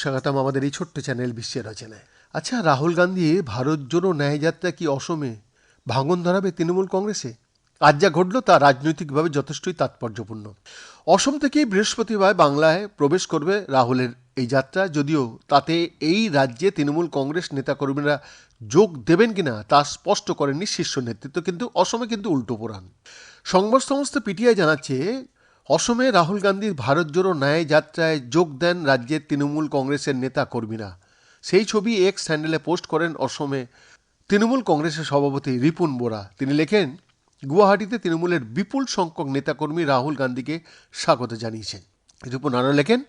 স্বাগতম, আমাদের এই ছোট্ট চ্যানেল বিশ্বের রচনায়। আচ্ছা রাহুল গান্ধী ভারত জোড়ো ন্যায়যাত্রা কি অসমে? ভাঙন ধরাবে তৃণমূল কংগ্রেসে? আজ যা ঘটল তা রাজনৈতিকভাবে যথেষ্টই তাৎপর্যপূর্ণ। অসম থেকেই বৃহস্পতিবার বাংলায় প্রবেশ করবে রাহুলের এই যাত্রা। যদিও তাতে এই রাজ্যে তৃণমূল কংগ্রেস নেতাকর্মীরা যোগ দেবেন কিনা তা স্পষ্ট করেননি শীর্ষ নেতৃত্ব, কিন্তু অসমে কিন্তু উল্টো পোড়ান। সংবাদ সংস্থা পিটিআই জানাচ্ছে, অসমে রাহুল গান্ধীর ভারত জোড়ো ন্যায় যাত্রায় যোগ দেন রাজ্যের তৃণমূল কংগ্রেসের নেতা কর্মীরা। সেই ছবি এক্স হ্যান্ডেলে পোস্ট করেন অসমে তৃণমূল কংগ্রেসের সভাপতি রিপুন বোরা। তিনি লেখেন, গুয়াহাটিতে তৃণমূলের বিপুল সংখ্যক নেতাকর্মী রাহুল গান্ধীকে স্বাগত জানিয়েছেন। রিপুন আরও লেখেন,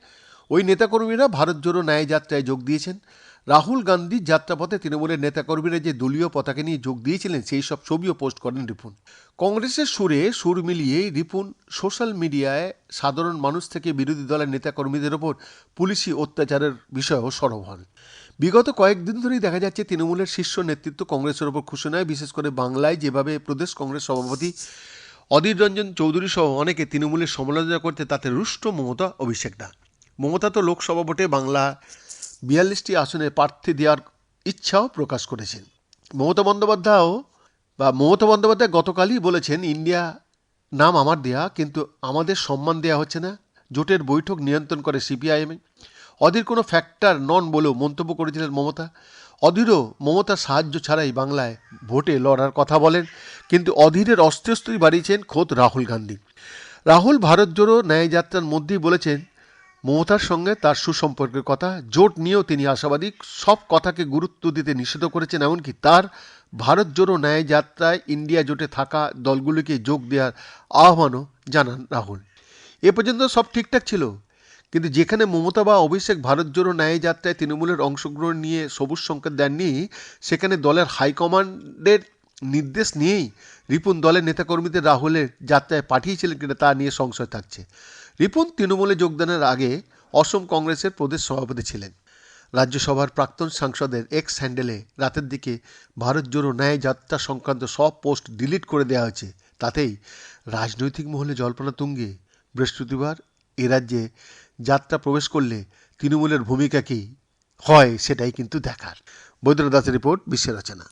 ওই নেতাকর্মীরা ভারত জোড়ো ন্যায় যাত্রায় যোগ দিয়েছেন। রাহুল গান্ধীর যাত্রাপথে তৃণমূলের নেতাকর্মীরা যে দলীয় পতাকা নিয়ে যোগ দিয়েছিলেন, সেই সব ছবিও পোস্ট করেন রিপুন। কংগ্রেসের সুরে সুর মিলিয়ে রিপুন সোশ্যাল মিডিয়ায় সাধারণ মানুষ থেকে বিরোধী দলের নেতাকর্মীদের ওপর পুলিশি অত্যাচারের বিষয়েও সরব হন। বিগত কয়েকদিন ধরেই দেখা যাচ্ছে তৃণমূলের শীর্ষ নেতৃত্ব কংগ্রেসের ওপর খুশি নয়। বিশেষ করে বাংলায় যেভাবে প্রদেশ কংগ্রেস সভাপতি অধীর রঞ্জন চৌধুরী সহ অনেকে তৃণমূলের সমালোচনা করতে তাতে রুষ্ট মমতা অভিষেক দা। মমতা তো লোকসভা ভোটে বাংলা বিয়াল্লিশটি আসনে প্রার্থী দেওয়ার ইচ্ছাও প্রকাশ করেছেন। মমতা বন্দ্যোপাধ্যায়ও বা মমতা বন্দ্যোপাধ্যায় গতকালই বলেছেন, ইন্ডিয়া নাম আমার দেয়া, কিন্তু আমাদের সম্মান দেয়া হচ্ছে না। জোটের বৈঠক নিয়ন্ত্রণ করে সিপিআইএমে অধীর কোনো ফ্যাক্টর নন বলেও মন্তব্য করেছিলেন মমতা। অধীরও মমতার সাহায্য ছাড়াই বাংলায় ভোটে লড়ার কথা বলেন, কিন্তু অধীরের অস্ত্রস্ত্রই বাড়িয়েছেন খোদ রাহুল গান্ধী। রাহুল ভারত জোড়ো ন্যায়যাত্রার মধ্যেই বলেছেন মমতার সঙ্গে তার সুসম্পর্কের কথা, জোট নিয়েও তিনি আশাবাদী, সব কথাকে গুরুত্ব দিতে নিষেধ করেছেন এমনকি তার ভারত জোড়ো ন্যায় যাত্রায় ইন্ডিয়া জোটে থাকা দলগুলিকে যোগ দেওয়ার আহ্বানও জানান রাহুল। এ পর্যন্ত সব ঠিকঠাক ছিল, কিন্তু যেখানে মমতা বা অভিষেক ভারত জোড়ো ন্যায় যাত্রায় তৃণমূলের অংশগ্রহণ নিয়ে সবুজ সংকেত দেননি, সেখানে দলের হাইকমান্ডের নির্দেশ নিয়েই রিপুন দলের নেতাকর্মীদের রাহুলের যাত্রায় পাঠিয়েছিলেন কিনা তা নিয়ে সংশয় থাকছে। রিপুন তৃণমূলে যোগদানের আগে অসম কংগ্রেসের প্রদেশ সভাপতি ছিলেন। রাজ্যসভার প্রাক্তন সাংসদের এক্স হ্যান্ডেলে রাতের দিকে ভারত জোড়ো ন্যায় যাত্রা সংক্রান্ত সব পোস্ট ডিলিট করে দেওয়া হয়েছে। তাতেই রাজনৈতিক মহলে জল্পনা তুঙ্গে, বৃহস্পতিবার এ রাজ্যে যাত্রা প্রবেশ করলে তৃণমূলের ভূমিকা কী হয় সেটাই কিন্তু দেখার। বৈদ্যনাথ দাসের রিপোর্ট বিশ্বের রচনা।